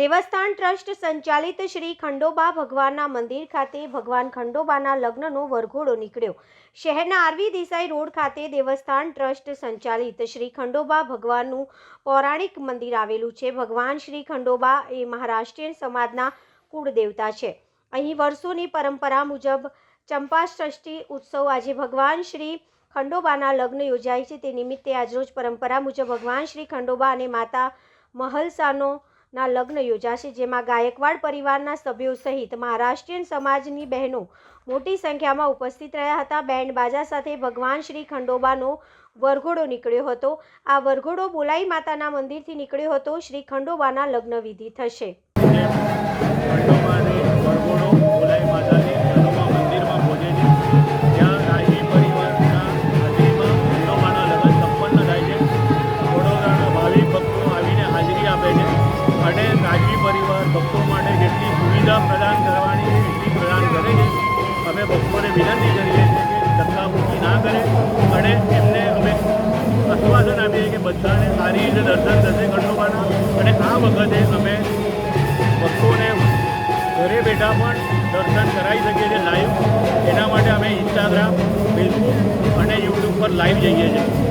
દેવસ્થાન trust સંચાલિત શ્રી ખંડોબા ભગવાનના મંદિર ખાતે ભગવાન ખંડોબાના લગ્નનો વરઘોડો નીકળ્યો. શહેરના આરવી દેસાઈ રોડ ખાતે દેવસ્થાન ટ્રસ્ટ સંચાલિત શ્રી ખંડોબા ભગવાનનું પૌરાણિક મંદિર આવેલું છે. ભગવાન શ્રી ખંડોબા એ મહારાષ્ટ્રીયન સમાજના કુળદેવતા છે. અહીં વર્ષોની પરંપરા મુજબ ચંપાષષ્ઠી ઉત્સવ આજે ભગવાન શ્રી ખંડોબાના લગ્ન યોજાય છે. તે નિમિત્તે આજરોજ પરંપરા મુજબ ભગવાન શ્રી ખંડોબા અને માતા મહલસાનો ના લગ્ન યોજાશે, જેમાં ગાયકવાડ પરિવારના સભ્યો સહિત મહારાષ્ટ્રીયન સમાજની બહેનો મોટી સંખ્યામાં ઉપસ્થિત રહ્યા હતા. બેન્ડ બાજા સાથે ભગવાન શ્રી ખંડોબાનો વરઘોડો નીકળ્યો હતો. આ વરઘોડો બોલાઈ માતાના મંદિરથી નીકળ્યો હતો. શ્રી ખંડોબાના લગ્ન વિધિ થશે. પરિવાર ભક્તો માટે જેટલી સુવિધા પ્રદાન કરવાની એટલી પ્રદાન કરે છે. અમે ભક્તોને વિનંતી કરીએ છીએ કે ધક્કામુક્કી ના કરે અને એમને અમે આશ્વાસન આપીએ કે બધાને સારી રીતે દર્શન થશે ખંડોબાના. અને આ વખતે અમે ભક્તોને ઘરે બેઠા પણ દર્શન કરાવી શકીએ છીએ લાઈવ એના માટે અમે ઇન્સ્ટાગ્રામ ફેસબુક અને યુટ્યુબ પર લાઈવ જઈએ છીએ.